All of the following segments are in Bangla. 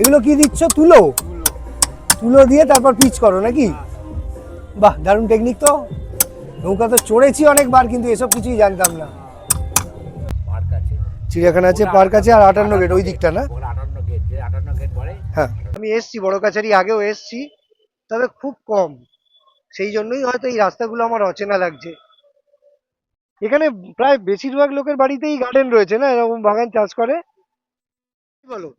এগুলো কি দিচ্ছ? তুলো। তুলো দিয়ে তারপর পিচ করো নাকি? বাহ দারুণ টেকনিক তো। নৌকা তো চড়েছি অনেকবার কিন্তু এসব কিছুই জানতাম না। চিড়িয়াখানা আছে পার্ক আছে আর আটান্ন গেট ওই দিকটা না? ওখানে আটান্ন গেট যে আটান্ন গেট পরে হ্যাঁ। আমি এসছি বড় কাছারি আগেও এসছি তবে খুব কম। সেই জন্যই হয়তো এই রাস্তাগুলো আমার অচেনা লাগছে। এখানে প্রায় বেশিরভাগ লোকের বাড়িতেই গার্ডেন রয়েছে না? এরকম বাগান চাষ করে? কি বলো?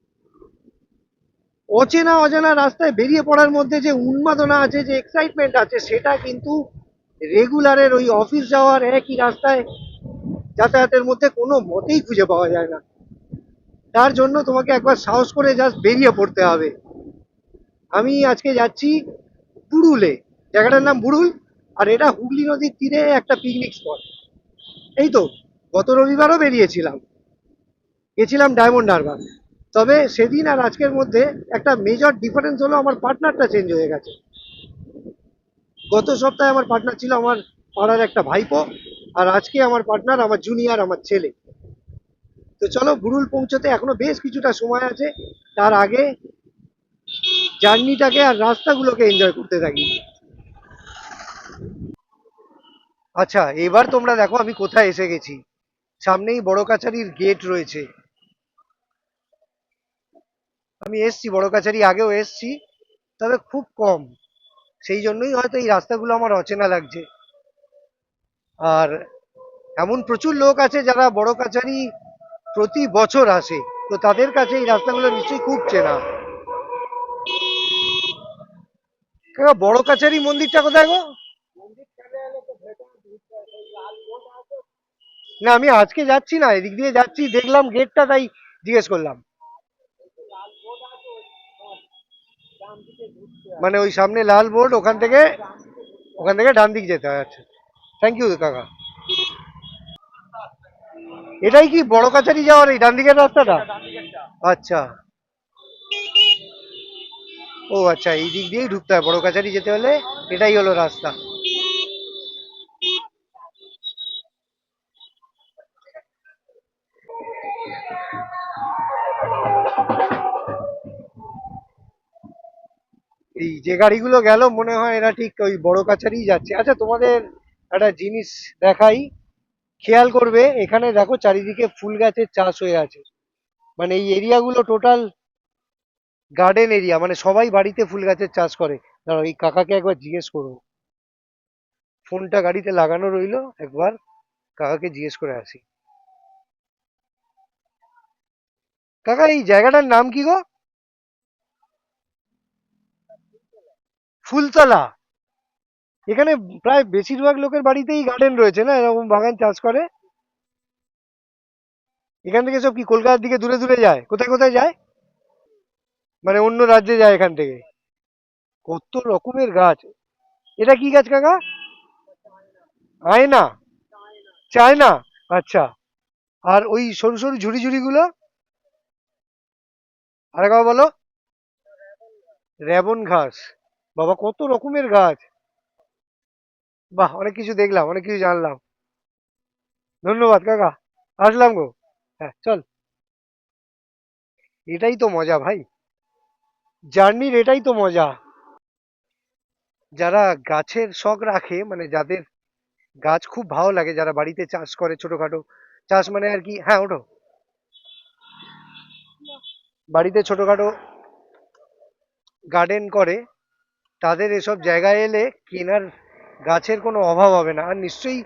অচেনা অজানা রাস্তায় বেরিয়ে পড়ার মধ্যে যে উন্মাদনা আছে, যে এক্সাইটমেন্ট আছে, সেটা কিন্তু রেগুলারের ওই অফিস যাওয়ার একই রাস্তায় যাতায়াতের মধ্যে কোনো মতেই খুঁজে পাওয়া যায় না। তার জন্য তোমাকে একবার সাহস করে জাস্ট বেরিয়ে পড়তে হবে। আমি আজকে যাচ্ছি বুড়ুলে। জায়গাটার নাম বুড়ুল, আর এটা হুগলি নদীর তীরে একটা পিকনিক স্পট এই তো, গত রবিবারও বেরিয়েছিলাম। গেছিলাম ডায়মন্ড হারবার তবে সেদিন আর আজকের মধ্যে একটা মেজর ডিফারেন্স হলো আমার পার্টনারটা চেঞ্জ হয়ে গেছে। গত সপ্তাহে আমার পার্টনার ছিল আমার পাড়ার একটা ভাইপো আর আজকে আমার পার্টনার আমার জুনিয়র আমার ছেলে। তো চলো বুড়ুল পৌঁছতে এখনও বেশ কিছুটা সময় আছে, তার আগে জার্নিটাকে আর রাস্তাগুলোকে এনজয় করতে থাকি। আচ্ছা এবার তোমরা দেখো আমি কোথায় এসে গেছি। সামনেই বড় কাছারির গেট রয়েছে। আমি এসছি, বড় কাছারি আগেও এসছি, তবে খুব কম। সেই জন্যই হয়তো এই রাস্তাগুলো আমার অচেনা লাগছে। আর এমন প্রচুর লোক আছে যারা বড় কাছারি প্রতি বছর আসে, তো তাদের কাছে এই রাস্তাগুলো নিশ্চয়ই খুব চেনা। বড় কাছারি মন্দিরটা কোথায় গো? না, আমি আজকে যাচ্ছি না, এদিক দিয়ে যাচ্ছি, দেখলাম গেটটা তাই জিজ্ঞেস করলাম। মানে ওই সামনে লাল বোর্ড, ওখান থেকে ওখান থেকে ডান দিক যেতে হয় আচ্ছা। থ্যাংক ইউ কাকা। এটাই কি বড় কাছারি যাওয়ার এই ডান দিকের রাস্তাটা? আচ্ছা। ও আচ্ছা এই দিক দিয়েই ঢুকতে হয়, বড় কাছারি যেতে হলে, এটাই হলো রাস্তা। যে গাড়িগুলো গেল, মনে হয় এরা ঠিক ওই বড় কাছারি যাচ্ছে। আচ্ছা তোমাদের একটা জিনিস দেখাই। খেয়াল করবে, এখানে দেখো চারিদিকে ফুল গাছের চাষ হয়ে আছে। মানে এই এরিয়াগুলো টোটাল গার্ডেন এরিয়া মানে সবাই বাড়িতে ফুল গাছের চাষ করে। দাঁড়াও, এই কাকাকে একবার জিজ্ঞেস করব ফোনটা গাড়িতে লাগানো রইল, একবার কাকাকে জিজ্ঞেস করে আসি। কাকা, এই জায়গাটার নাম কি গো? ফুলতলা। এখানে প্রায় বেশিরভাগ লোকের বাড়িতেই গার্ডেন রয়েছে না? এরকম বাগান চাষ করে। এখান থেকে সব কি কলকাতার দিকে দূরে দূরে যায়? কোথায় কোথায় যায়? মানে অন্য রাজ্যে যায় এখান থেকে। কত রকমের গাছ। এটা কি গাছ কাকা? আয়না। চায়না। আচ্ছা। আর ওই সরু সরু ঝুড়ি ঝুড়ি গুলো আরেকবার বলো। রেবন ঘাস। বাবা, কত রকমের গাছ। বাহ, অনেক কিছু দেখলাম, অনেক কিছু জানলাম। ধন্যবাদ, কাকা। আসলাম গো। হ্যাঁ চল। এটাই তো মজা ভাই। জার্নির এটাই তো মজা। যারা গাছের শখ রাখে মানে যাদের গাছ খুব ভালো লাগে, যারা বাড়িতে চাষ করে ছোটখাটো, চাষ মানে আর কি হ্যাঁ ওঠো। বাড়িতে ছোটখাটো গার্ডেন করে তাদের এসব জায়গায় এলে কেনার গাছের কোনো অভাব হবে না। আর নিশ্চয়ই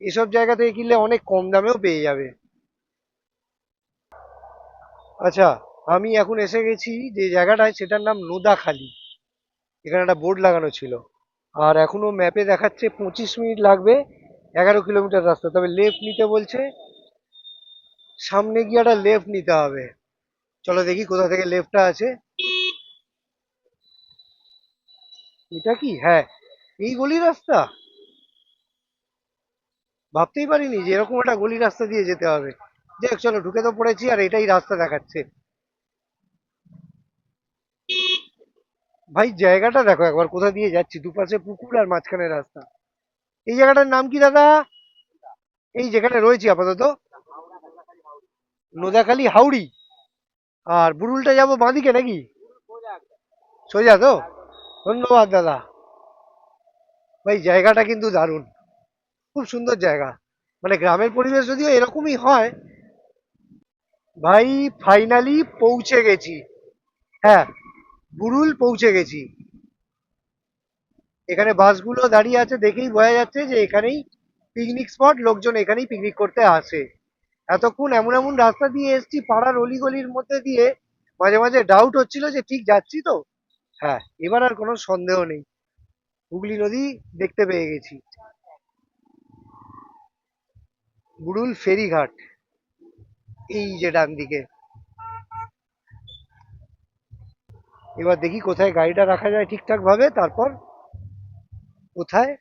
এসব জায়গা থেকে কিনলে অনেক কম দামেও পেয়ে যাবে। আচ্ছা আমি এখন এসে গেছি যে জায়গাটায়, সেটার নাম নোদাখালি। এখানে একটা বোর্ড লাগানো ছিল। আর এখনও ম্যাপে দেখাচ্ছে পঁচিশ মিনিট লাগবে, এগারো কিলোমিটার রাস্তা। তবে লেফট নিতে বলছে, সামনে গিয়ে একটা লেফট নিতে হবে। চলো দেখি কোথা থেকে লেফটটা আছে। এটা কি? হ্যাঁ। এই গলি রাস্তা? ভাবতেই পারিনি যে এরকম একটা গলি রাস্তা দিয়ে যেতে হবে। দেখ, চলো, ঢুকে তো পড়েছি আর এটাই রাস্তা দেখাচ্ছে। ভাই, জায়গাটা দেখো একবার, কোথা দিয়ে যাচ্ছি? দুপাশে পুকুর আর মাঝখানে রাস্তা। এই জায়গাটার নাম কি, দাদা? এই যেখানে রয়েছি আপাতত। নোদাখালী হাওড়ি আর বুরুলটা যাব বাঁদিকে নাকি? সোজা তো? ধন্যবাদ, দাদা। ভাই, জায়গাটা কিন্তু দারুণ। খুব সুন্দর জায়গা। মানে গ্রামের পরিবেশ যদিও এরকমই হয়, ভাই ফাইনালি পৌঁছে গেছি। হ্যাঁ বুরুল পৌঁছে গেছি। এখানে বাসগুলো দাঁড়িয়ে আছে দেখেই বোঝা যাচ্ছে যে এখানেই পিকনিক স্পট লোকজন এখানেই পিকনিক করতে আসে। এতক্ষণ এমন এমন রাস্তা দিয়ে এসছি, পাড়ার অলিগলির মধ্যে দিয়ে। মাঝে মাঝে ডাউট হচ্ছিল যে ঠিক যাচ্ছি তো? হ্যাঁ এবার আর কোনো সন্দেহ নেই। হুগলি নদী দেখতে পেয়ে গেছি। বুড়ুল ফেরিঘাট, এই যে ডান দিকে এবার দেখি কোথায় গাড়িটা রাখা যায় ঠিকঠাক ভাবে তারপর কোথায়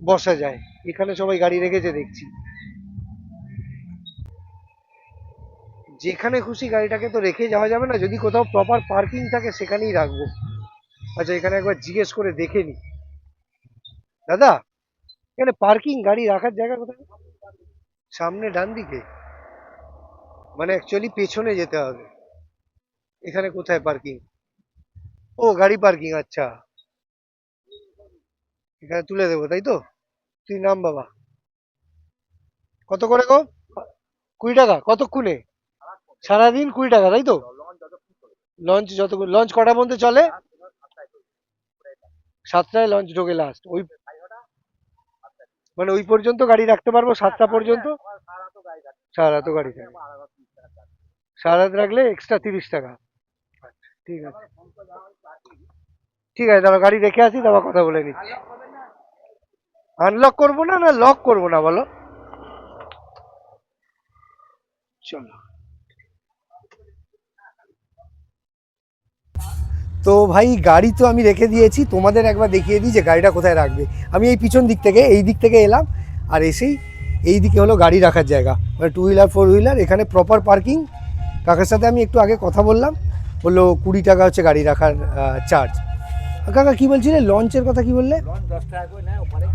বসা যায়। এখানে সবাই গাড়ি রেখেছে দেখছি। যেখানে খুশি গাড়িটাকে তো রেখে যাওয়া যাবে না, যদি কোথাও প্রপার পার্কিং থাকে সেখানেই রাখব। আচ্ছা এখানে একবার জিজ্ঞেস করে দেখে নি। দাদা, এখানে পার্কিং গাড়ি রাখার জায়গা কোথায়? সামনে ডান দিকে। মানে অ্যাকচুয়ালি পেছনে যেতে হবে। এখানে কোথায় পার্কিং ও, গাড়ি পার্কিং আচ্ছা। এখানে তুলে দেবো, তাই তো? তুই নাম বাবা। কত করে গো? কুড়ি টাকা, কতক্ষণে? সারাদিন কুড়ি টাকা, তাই তো? লঞ্চ যত লঞ্চ কটা পর্যন্ত চলে? সাতটায় লঞ্চ ঢোকে লাস্ট ওই মানে ওই পর্যন্ত গাড়ি রাখতে পারব, সাতটা পর্যন্ত? সারা রাতও গাড়ি থাকে। সারা রাখলে এক্সট্রা তিরিশ টাকা। ঠিক আছে। ঠিক আছে দাঁড়া গাড়ি রেখে আসি, তারপর কথা বলে নিচ্ছি। আনলক করব না না লক করব না, বলো? চলো। তো ভাই গাড়ি তো আমি রেখে দিয়েছি। তোমাদের একবার দেখিয়ে দিই যে গাড়িটা কোথায় রাখবে। আমি এই পিছন দিক থেকে এই দিক থেকে এলাম আর এসেই এই দিকে হলো গাড়ি রাখার জায়গা। মানে টু হুইলার ফোর হুইলার এখানে প্রপার পার্কিং কাকার সাথে আমি একটু আগে কথা বললাম। বলল কুড়ি টাকা হচ্ছে গাড়ি রাখার চার্জ কাকা কী বলছিলে? লঞ্চের কথা কি বললে? ওপারে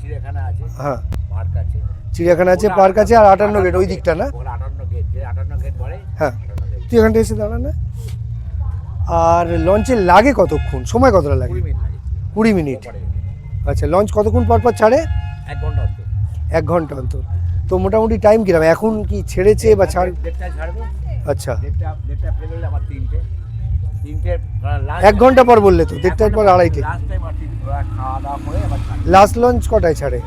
চিড়িয়াখানা আছে হ্যাঁ। পার্ক আছে। চিড়িয়াখানা আছে পার্ক আছে আর আটান্ন গেট ওই দিকটা না? হ্যাঁ। তুই এখানটা এসে দাঁড়া না। আর লঞ্চে লাগে কতক্ষণ? সময় কতটা লাগে? কুড়ি মিনিট আচ্ছা লঞ্চ কতক্ষণ পর পর ছাড়ে? এক ঘণ্টা অন্তর। এক ঘণ্টা অন্তর। তো মোটামুটি টাইম কীরকম এখন কি ছেড়েছে বা ছাড় আচ্ছা। এক ঘণ্টা পর বললে তো দেড়টার পর আড়াইটে। লাস্ট লঞ্চ কটায় ছাড়ে?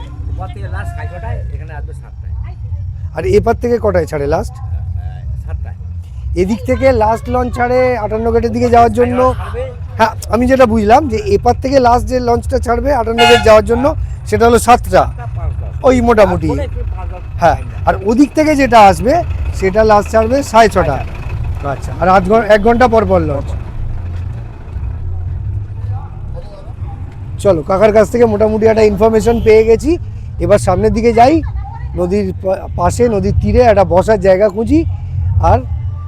আর এপার থেকে কটায় ছাড়ে লাস্ট এদিক থেকে লাস্ট লঞ্চ ছাড়ে আটান্ন গেটের দিকে যাওয়ার জন্য হ্যাঁ আমি যেটা বুঝলাম যে এপার থেকে লাস্ট যে লঞ্চটা ছাড়বে আটান্ন গেট যাওয়ার জন্য সেটা হলো সাতটা। ওই মোটামুটি। হ্যাঁ আর ওদিক থেকে যেটা আসবে সেটা লাস্ট ছাড়বে সাড়ে ছটা। আচ্ছা আর আধ ঘণ্টা এক ঘণ্টা পর পর লঞ্চ চলো কাকার কাছ থেকে মোটামুটি একটা ইনফরমেশন পেয়ে গেছি। এবার সামনের দিকে যাই নদীর পাশে নদীর তীরে একটা বসার জায়গা খুঁজি আর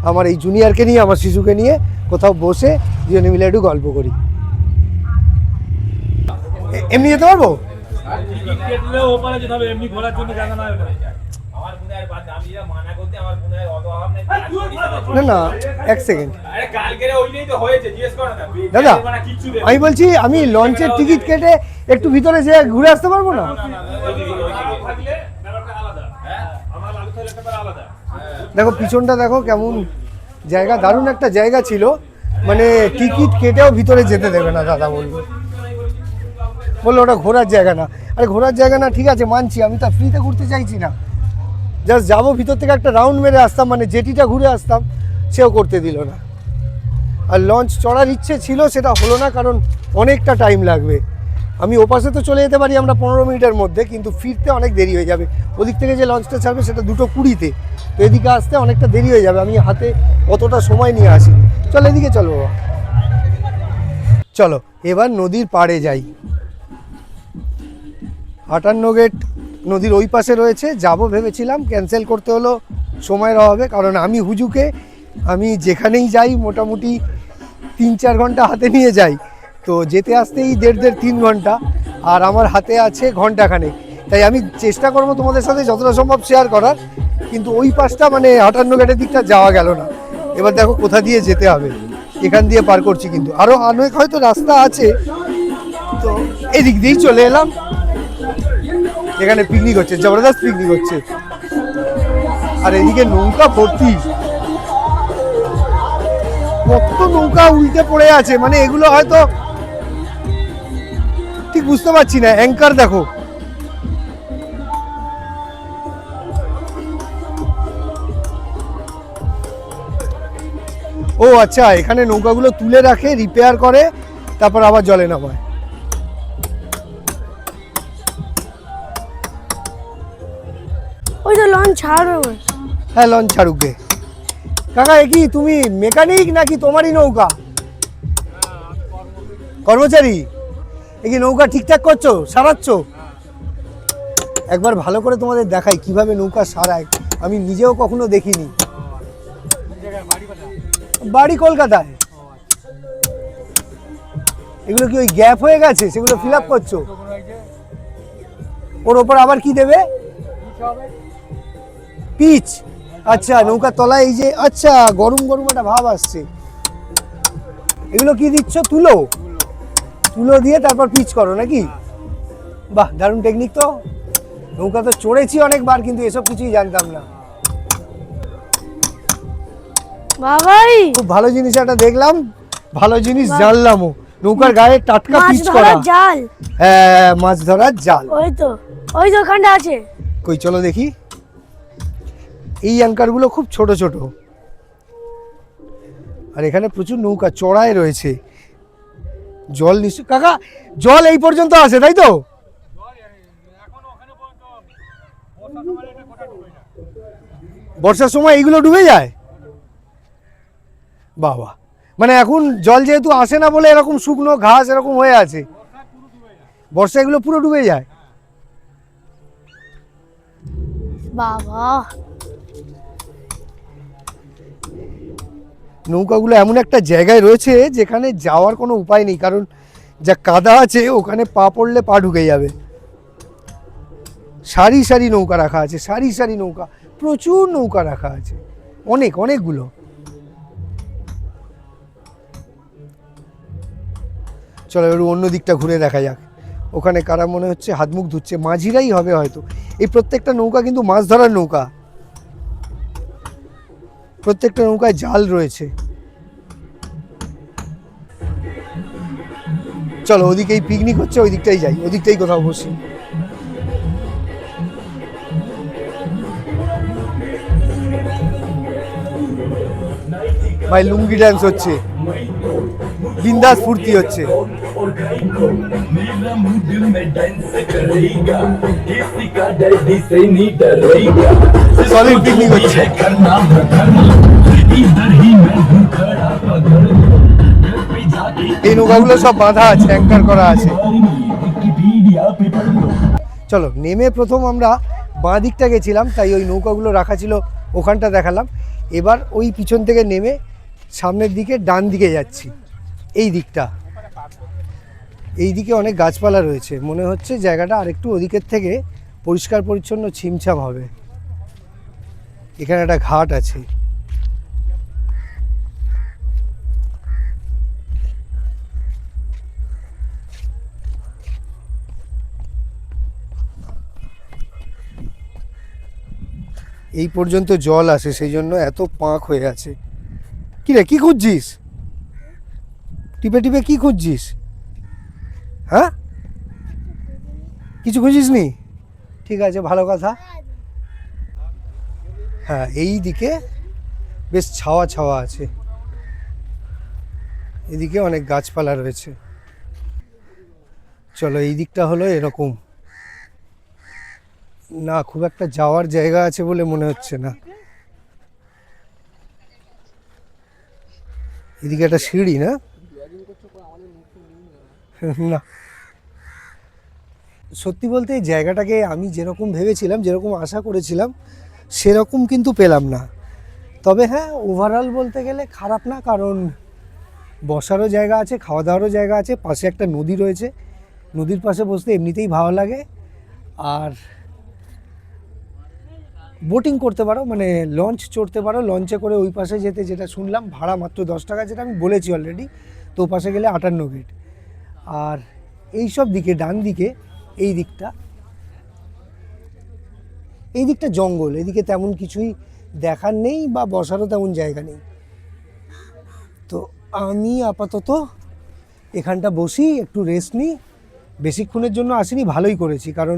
আমার এই জুনিয়রকে নিয়ে আমার শিশুকে নিয়ে কোথাও বসে দুজনে মিলে একটু গল্প করি এমনি যেতে পারব টিকিট কেটলে ওপারে যেতে হবে এমনি ঘোরার জন্য জায়গা নয় ওটা। আমার মনে হয় বাদ- আমি যা মানা করতে আমার মনে হয় অত অভাব নেই। না না এক সেকেন্ড আরে কালকেরে ওইটাই তো হয়েছে, জিজ্ঞেস করো না। দাদা মানে। আমি বলছি আমি লঞ্চের টিকিট কেটে একটু ভিতরে যে ঘুরে আসতে পারব না। হ্যাঁ। দেখো পিছনটা দেখো কেমন জায়গা, দারুণ একটা জায়গা ছিল। মানে টিকিট কেটেও ভিতরে যেতে দেবে না দাদা বলব বলল, ওটা ঘোরার জায়গা না। আরে, ঘোরার জায়গা না, ঠিক আছে, মানছি, আমি তো ফ্রিতে ঘুরতে চাইছি না। জাস্ট যাব, ভিতর থেকে একটা রাউন্ড মেরে আসতাম মানে জেটিটা ঘুরে আসতাম, সেও করতে দিল না। আর লঞ্চ চড়ার ইচ্ছে ছিল, সেটা হলো না, কারণ অনেকটা টাইম লাগবে। আমি ওপাশে তো চলে যেতে পারি আমরা পনেরো মিনিটের মধ্যে, কিন্তু ফিরতে অনেক দেরি হয়ে যাবে। ওদিক থেকে যে লঞ্চটা ছাড়বে সেটা দুটো কুড়িতে। তো এদিকে আসতে অনেকটা দেরি হয়ে যাবে, আমি হাতে অতটা সময় নিয়ে আসি। চলো এদিকে চলো বাবা। চলো, এবার নদীর পাড়ে যাই। আটান্ন গেট নদীর ওই পাশে রয়েছে, যাব ভেবেছিলাম ক্যান্সেল করতে হলো, সময়ের অভাবে, কারণ আমি হুজুকে, আমি যেখানেই যাই, মোটামুটি তিন চার ঘণ্টা হাতে নিয়ে যাই। তো যেতে আসতেই দেড় দেড় তিন ঘণ্টা, আর আমার হাতে আছে ঘন্টাখানেক। তাই আমি চেষ্টা করব তোমাদের সাথে যতটা সম্ভব শেয়ার করার, কিন্তু ওই পাশটা মানে আটান্ন গেটের দিকটা যাওয়া গেল না। এবার দেখো কোথা দিয়ে যেতে হবে। এখান দিয়ে পার করছি কিন্তু। আরও অনেক হয়তো রাস্তা আছে, তো এদিক দিয়েই চলে এলাম। এখানে পিকনিক হচ্ছে, জবরদস্ত পিকনিক হচ্ছে। আর এদিকে নৌকা ভর্তি। কত নৌকা উল্টে পড়ে আছে মানে এগুলো হয়তো ঠিক বুঝতে পারছি না। অ্যাঙ্কার দেখো। ও আচ্ছা এখানে নৌকাগুলো তুলে রাখে রিপেয়ার করে তারপর আবার জলে নামায়। ওই তো লঞ্চ ছাড়বে হ্যাঁ লঞ্চ ছাড়ুক কাকা এ কি তুমি মেকানিক নাকি তোমারই নৌকা? কর্মচারী? এ কি নৌকা ঠিকঠাক করছ? সারাচ্ছ? একবার ভালো করে তোমাদের দেখাই কীভাবে নৌকা সারায়। আমি নিজেও কখনো দেখিনি। বাড়ি কলকাতায়? এগুলো কি ওই গ্যাপ হয়ে গেছে? সেগুলো ফিল আপ করছ? ওর ওপর আবার কি দেবে? পিচ। আচ্ছা নৌকার তলায় এই যে আচ্ছা গরম গরম একটা ভাব আসছে। এগুলো কি দিচ্ছ? তুলো? তুলো দিয়ে তারপর পিচ করো নাকি? বাহ দারুণ টেকনিক তো। নৌকা তো চড়েছি অনেকবার কিন্তু এসব কিছুই জানতাম না। বাবাই! খুব ভালো জিনিস একটা দেখলাম ভালো জিনিস জানলামও। নৌকার গায়ে টাটকা পিচ করা। জাল। হ্যাঁ মাছ ধরার জাল। ওই তো ওই ওখানটা আছে। কই চলো দেখি। এই অ্যাঙ্কারগুলো খুব ছোট ছোট। আর এখানে প্রচুর নৌকা চড়ায় রয়েছে। জল নিশ্চয় কাকা, জল এই পর্যন্ত আছে, তাই তো? বর্ষার সময় এইগুলো ডুবে যায়? বাবা মানে এখন জল যেহেতু আসে না বলে এরকম শুকনো ঘাস এরকম হয়ে আছে। বর্ষা এগুলো পুরো ডুবে যায়। বাবা নৌকাগুলো এমন একটা জায়গায় রয়েছে যেখানে যাওয়ার কোনো উপায় নেই, কারণ যা কাদা আছে ওখানে পা পড়লে পা ঢুকে যাবে। সারি সারি নৌকা রাখা আছে, সারি সারি নৌকা, প্রচুর নৌকা রাখা আছে, অনেক, অনেকগুলো। চলো এবার অন্য দিকটা ঘুরে দেখা যাক। ওখানে কারা মনে হচ্ছে হাত মুখ ধুচ্ছে, মাঝিরাই হবে হয়তো। এই প্রত্যেকটা নৌকা কিন্তু মাছ ধরার নৌকা। প্রত্যেকটা নৌকায় জাল রয়েছে। চলো ওদিকেই পিকনিক হচ্ছে ওই দিকটাই যাই, ওদিকটাই কোথাও বসি। ভাই, লুঙ্গি ড্যান্স হচ্ছে। বিন্দাস ফুর্তি হচ্ছে। এই নৌকাগুলো সব বাঁধা আছে অ্যাঙ্কার করা আছে। চলো নেমে প্রথম আমরা বাঁ দিকটা গেছিলাম তাই ওই নৌকাগুলো রাখা ছিল ওখানটা দেখালাম। এবার ওই পিছন থেকে নেমে সামনের দিকে ডান দিকে যাচ্ছি এই দিকটা। এই দিকে অনেক গাছপালা রয়েছে মনে হচ্ছে জায়গাটা আরেকটু ওদিকের থেকে পরিষ্কার পরিচ্ছন্ন ছিমছাম হবে। এখানে একটা ঘাট আছে। এই পর্যন্ত জল আসে, সেই জন্য এত পাঁক হয়ে আছে। কি রে, কি খুঁজছিস? টিপে টিপে কি খুঁজছিস? হ্যাঁ? কিছু খুঁজিস নি ঠিক আছে, ভালো কথা। হ্যাঁ এই দিকে বেশ ছাওয়া ছাওয়া আছে। এদিকে অনেক গাছপালা রয়েছে। চলো, এই দিকটা হলো এরকম। না, খুব একটা যাওয়ার জায়গা আছে বলে মনে হচ্ছে না। এদিকে একটা সিঁড়ি, না? না। সত্যি বলতে এই জায়গাটাকে আমি যেরকম ভেবেছিলাম, যেরকম আশা করেছিলাম সেরকম কিন্তু পেলাম না। তবে হ্যাঁ ওভারঅল বলতে গেলে খারাপ না, কারণ বসারও জায়গা আছে খাওয়া দাওয়ারও জায়গা আছে, পাশে একটা নদী রয়েছে। নদীর পাশে বসতে এমনিতেই ভালো লাগে। আর বোটিং করতে পারো মানে লঞ্চ চড়তে পারো লঞ্চে করে ওই পাশে যেতে যেটা শুনলাম, ভাড়া মাত্র দশ টাকা, যেটা আমি বলেছি অলরেডি তো পাশে গেলে আটান্ন গেট আর এই সব দিকে, ডান দিকে, এই দিকটা এই দিকটা জঙ্গল, এদিকে তেমন কিছুই দেখার নেই বা বসারও তেমন জায়গা নেই। তো আমি আপাতত এখানটা বসি, একটু রেস্ট নিই। বেশিক্ষণের জন্য আসিনি, ভালোই করেছি। কারণ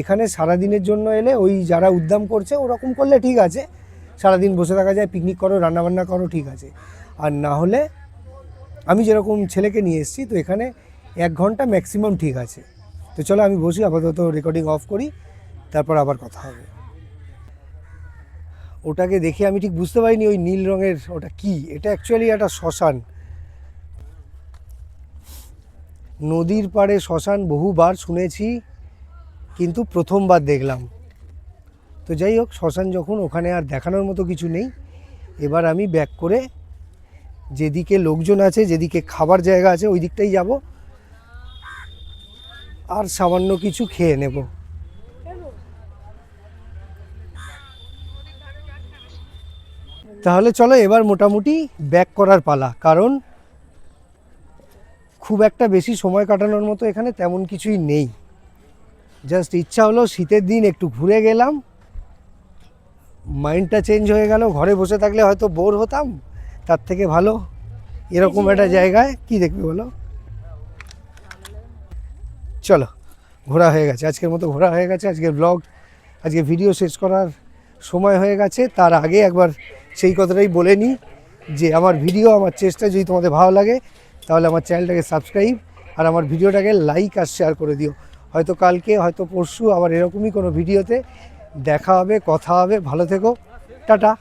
এখানে সারাদিনের জন্য এলে ওই যারা উদ্যাম করছে, ওরকম করলে ঠিক আছে। সারাদিন বসে থাকা যায় পিকনিক করো, রান্নাবান্না করো, ঠিক আছে। আর না হলে আমি যেরকম ছেলেকে নিয়ে এসেছি, তো এখানে এক ঘণ্টা ম্যাক্সিমাম ঠিক আছে। তো চলো আমি বসি, আপাতত রেকর্ডিং অফ করি, তারপর আবার কথা হবে। ওটাকে দেখে আমি ঠিক বুঝতে পারিনি ওই নীল রঙের ওটা কি। এটা অ্যাকচুয়ালি একটা শ্মশান। নদীর পাড়ে শ্মশান বহুবার শুনেছি, কিন্তু প্রথমবার দেখলাম। তো যাই হোক, শ্মশান যখন ওখানে আর দেখানোর মতো কিছু নেই, এবার আমি ব্যাক করে যেদিকে লোকজন আছে, যেদিকে খাবার জায়গা আছে, ওই দিকটাই যাব। আর সামান্য কিছু খেয়ে নেব। তাহলে চলো এবার মোটামুটি ব্যাক করার পালা, কারণ খুব একটা বেশি সময় কাটানোর মতো এখানে তেমন কিছুই নেই। জাস্ট ইচ্ছা হলো শীতের দিন একটু ঘুরে গেলাম মাইন্ডটা চেঞ্জ হয়ে গেল, ঘরে বসে থাকলে হয়তো বোর হতাম, তার থেকে ভালো। এরকম একটা জায়গায়, কি দেখবি বলো? চলো, ঘোরা হয়ে গেছে, আজকের মতো ঘোরা হয়ে গেছে, আজকের ব্লগ আজকে ভিডিও শেষ করার সময় হয়ে গেছে, তার আগে একবার সেই কথাটাই বলে নিই যে আমার ভিডিও, আমার চেষ্টা যদি তোমাদের ভালো লাগে, তাহলে আমার চ্যানেলটাকে সাবস্ক্রাইব আর আমার ভিডিওটাকে লাইক আর শেয়ার করে দিও। হয়তো কালকে, হয়তো পরশু, আবার এরকমই কোনো ভিডিওতে দেখা হবে, কথা হবে। ভালো থেকো। টাটা।